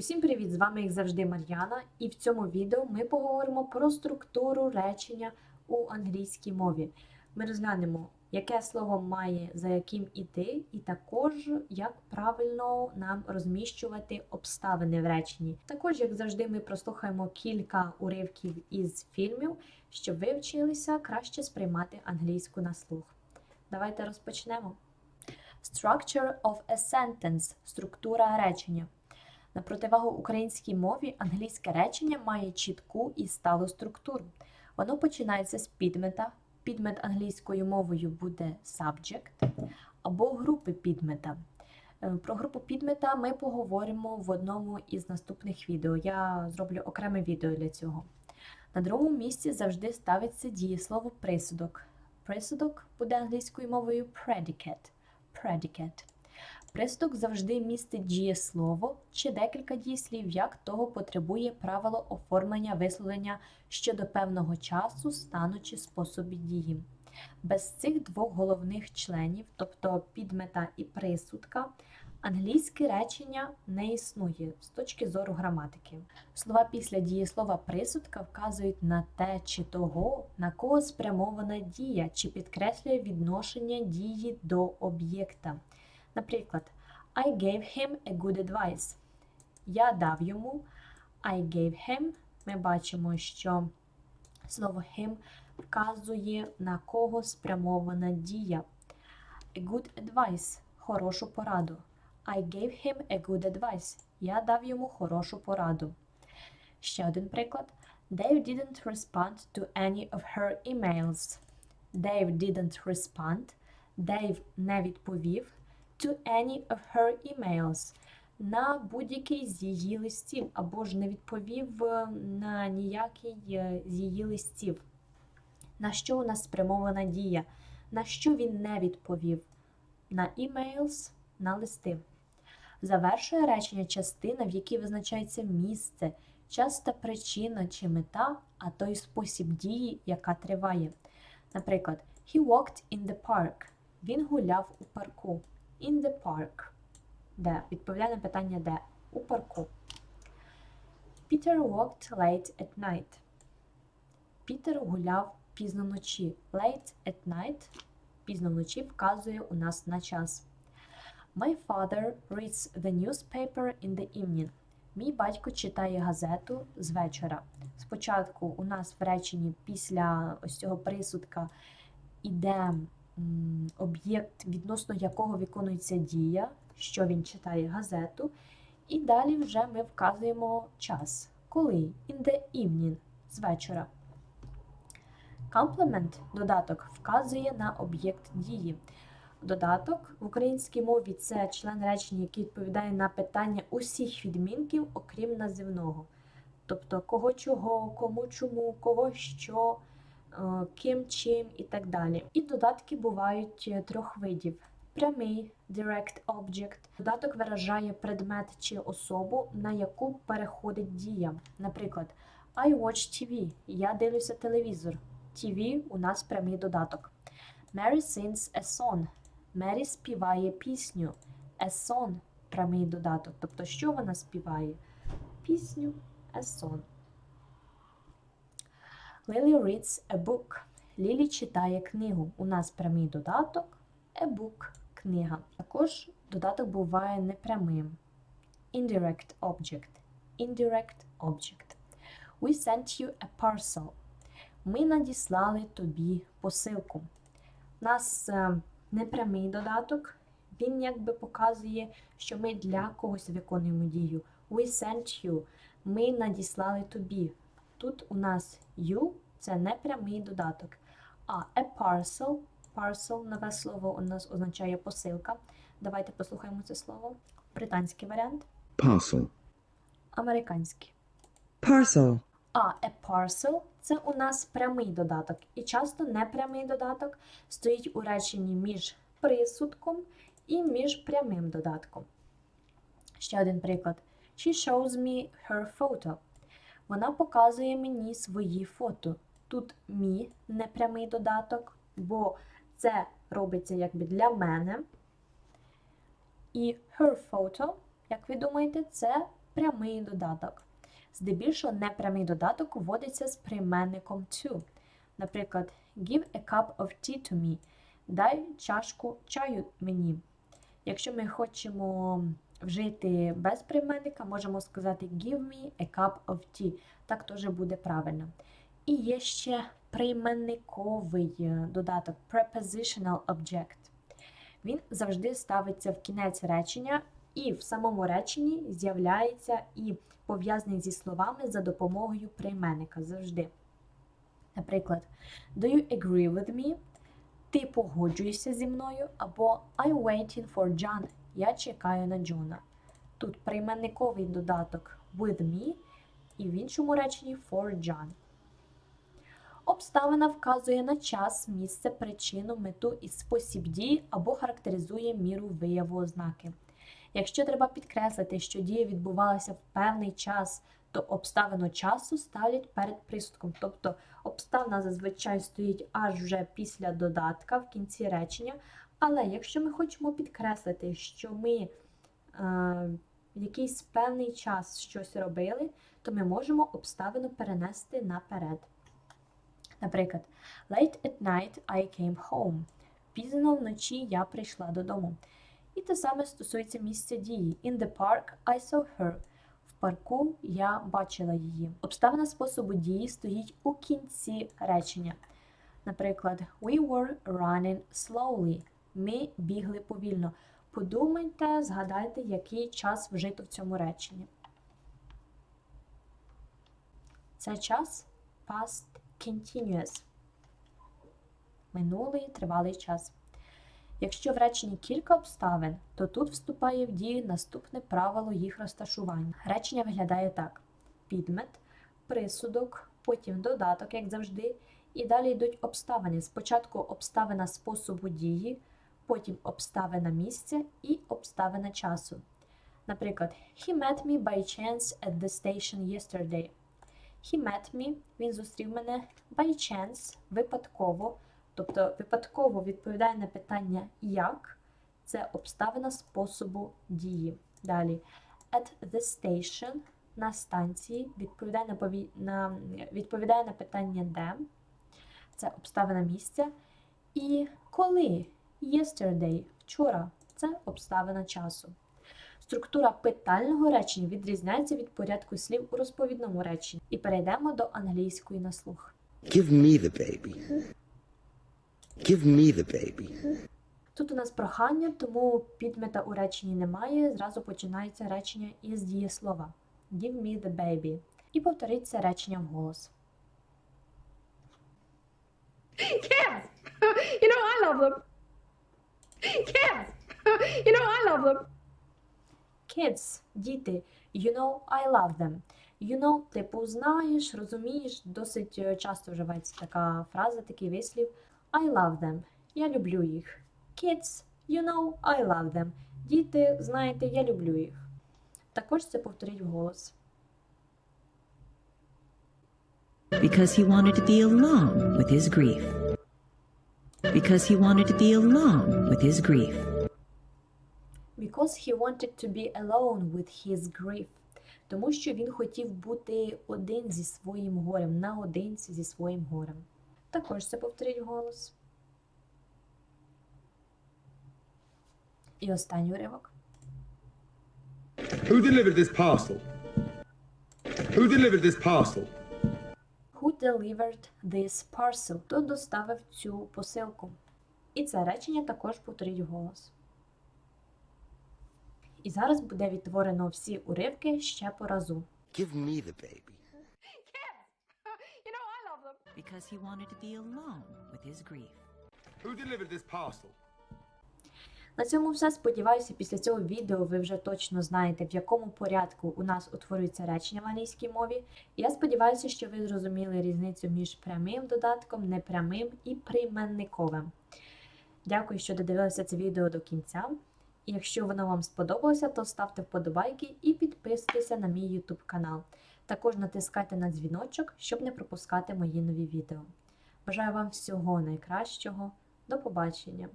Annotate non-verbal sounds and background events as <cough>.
Усім привіт! З вами, як завжди, Мар'яна, і в цьому відео ми поговоримо про структуру речення у англійській мові. Ми розглянемо, яке слово має за яким іти, і також як правильно нам розміщувати обставини в реченні. Також, як завжди, ми прослухаємо кілька уривків із фільмів, щоб ви вчилися краще сприймати англійську на слух. Давайте розпочнемо. Structure of a sentence – структура речення. На противагу українській мові англійське речення має чітку і сталу структуру. Воно починається з підмета. Підмет англійською мовою буде subject або групи підмета. Е, Про групу підмета ми поговоримо в одному із наступних відео. Я зроблю окреме відео для цього. На другому місці завжди ставиться дієслово присудок. Присудок буде англійською мовою predicate. predicate. Присудок завжди містить дієслово чи декілька дієслів, як того потребує правило оформлення висловлення щодо певного часу, стану чи способу дії. Без цих двох головних членів, тобто підмета і присудка, англійське речення не існує з точки зору граматики. Слова після дієслова присудка вказують на те чи того, на кого спрямована дія, чи підкреслює відношення дії до об'єкта. Наприклад, I gave him a good advice. Я дав йому. I gave him. Ми бачимо, що слово him вказує на кого спрямована дія. A good advice хорошу пораду. I gave him a good advice. Я дав йому хорошу пораду. Ще один приклад. Dave didn't respond to any of her emails. Dave didn't respond. Dave не відповів to any of her emails на будь-який з її листів, або ж не відповів е, на ніякий е, з її листів. На що у нас спрямована дія? На що він не відповів? На emails, на листи. Завершує речення частина, в якій визначається місце, час та причина чи мета, а то й спосіб дії, яка триває. Наприклад, he walked in the park. Він гуляв у парку. In the park. Де? Відповідає на питання де? У парку. Peter walked late at night. Пітер гуляв пізно вночі. Late at night. Пізно вночі вказує у нас на час. My father reads the newspaper in the evening. Мій батько читає газету з вечора. Спочатку у нас в реченні після ось цього присудка іде об'єкт, відносно якого виконується дія, що він читає газету. І далі вже ми вказуємо час. Коли? In the evening, з вечора. Комплемент, додаток, вказує на об'єкт дії. Додаток в українській мові це член речення, який відповідає на питання усіх відмінків, окрім називного. Тобто кого чого, кому чому, кого що, ким чим і так далі. І додатки бувають е, трьох видів: прямий direct object. Додаток виражає предмет чи особу, на яку переходить дія. Наприклад, I watch TV. Я дивлюся телевізор. TV у нас прямий додаток. Mary sings a song. Мері співає пісню. A song – прямий додаток. Тобто, що вона співає? Пісню a song. Lily reads a book. Лілі читає книгу. У нас прямий додаток a book – книга. Також додаток буває непрямим. Indirect object. Indirect object. We sent you a parcel. Ми надіслали тобі посилку. У нас е, непрямий додаток, він якби показує, що ми для когось виконуємо дію. We sent you. Ми надіслали тобі. Тут у нас you це непрямий додаток. А a parcel, parcel, нове слово у нас означає посилка. Давайте послухаємо це слово. Британський варіант, Parcel. американський. Parcel. А a parcel це у нас прямий додаток. І часто непрямий додаток стоїть у реченні між присудком і між прямим додатком. Ще один приклад. She shows me her photo. Вона показує мені свої фото. Тут мі непрямий додаток, бо це робиться якби для мене. І her photo, як ви думаєте, це прямий додаток. Здебільшого непрямий додаток вводиться з прийменником to. Наприклад, give a cup of tea to me. Дай чашку чаю мені. Якщо ми хочемо вжити без прийменника, можемо сказати give me a cup of tea. Так теж буде правильно. І є ще прийменниковий е, додаток prepositional object. Він завжди ставиться в кінець речення, і в самому реченні з'являється і пов'язаний зі словами за допомогою прийменника завжди. Наприклад, Do you agree with me? Ти погоджуєшся зі мною, або I'm waiting for John. Я чекаю на Джона. Тут прийменниковий додаток with me і в іншому реченні for John. Обставина вказує на час, місце, причину, мету і спосіб дії або характеризує міру вияву ознаки. Якщо треба підкреслити, що дія відбувалася в певний час, то обставину часу ставлять перед присудком. Тобто обставина зазвичай стоїть аж вже після додатка в кінці речення. Але якщо ми хочемо підкреслити, що ми е, якийсь певний час щось робили, то ми можемо обставину перенести наперед. Наприклад, late at night I came home. Пізно вночі я прийшла додому. І те саме стосується місця дії. In the park I saw her. В парку я бачила її. Обставина способу дії стоїть у кінці речення. Наприклад, we were running slowly. Ми бігли повільно. Подумайте, згадайте, який час вжито в цьому реченні. Це час past continuous. Минулий тривалий час. Якщо в реченні кілька обставин, то тут вступає в дію наступне правило їх розташування. Речення виглядає так: підмет, присудок, потім додаток, як завжди, і далі йдуть обставини. Спочатку обставина способу дії, потім обставина місця і обставина часу. Наприклад, he met me by chance at the station yesterday. He met me, він зустрів мене by chance, випадково. Тобто випадково відповідає на питання як, це обставина способу дії. Далі. At the station на станції відповідає на, пові... на... відповідає на питання де. Це обставина місця. І коли yesterday, вчора, це обставина часу. Структура питального речення відрізняється від порядку слів у розповідному реченні. І перейдемо до англійської на слух. Give me the baby. Give me the baby. Тут у нас прохання, тому підмета у реченні немає. Зразу починається речення із дієслова. Give me the baby. І повторіть це речення вголос. Kids! <laughs> You know I love them. Kids! You know I love them. Kids, діти, you know I love them. You know, типу, знаєш, розумієш, досить е, часто вживається така фраза, такий вислів. I love them. Я люблю їх. Kids, you know I love them. Діти, знаєте, я люблю їх. Також це повторіть вголос. because he wanted to be alone with his grief. Because he wanted to be alone with his grief. Because he wanted to be alone with his grief. Тому що він хотів бути один зі своїм горем, наодинці зі своїм горем. Також це повторіть голос. І останній уривок. Who delivered this parcel? Who delivered this parcel? Delivered this parcel? Хто доставив цю посилку? І це речення також повторіть голос. І зараз буде відтворено всі уривки ще по разу. Give me the baby. You know I love them. Because he wanted to be alone with his grief. Who delivered this parcel? На цьому все. Сподіваюся, після цього відео ви вже точно знаєте, в якому порядку у нас утворюється речення в англійській мові. Я сподіваюся, що ви зрозуміли різницю між прямим додатком, непрямим і прийменниковим. Дякую, що додивилися це відео до кінця. Якщо воно вам сподобалося, то ставте вподобайки і підписуйтеся на мій YouTube канал. Також натискайте на дзвіночок, щоб не пропускати мої нові відео. Бажаю вам всього найкращого. До побачення!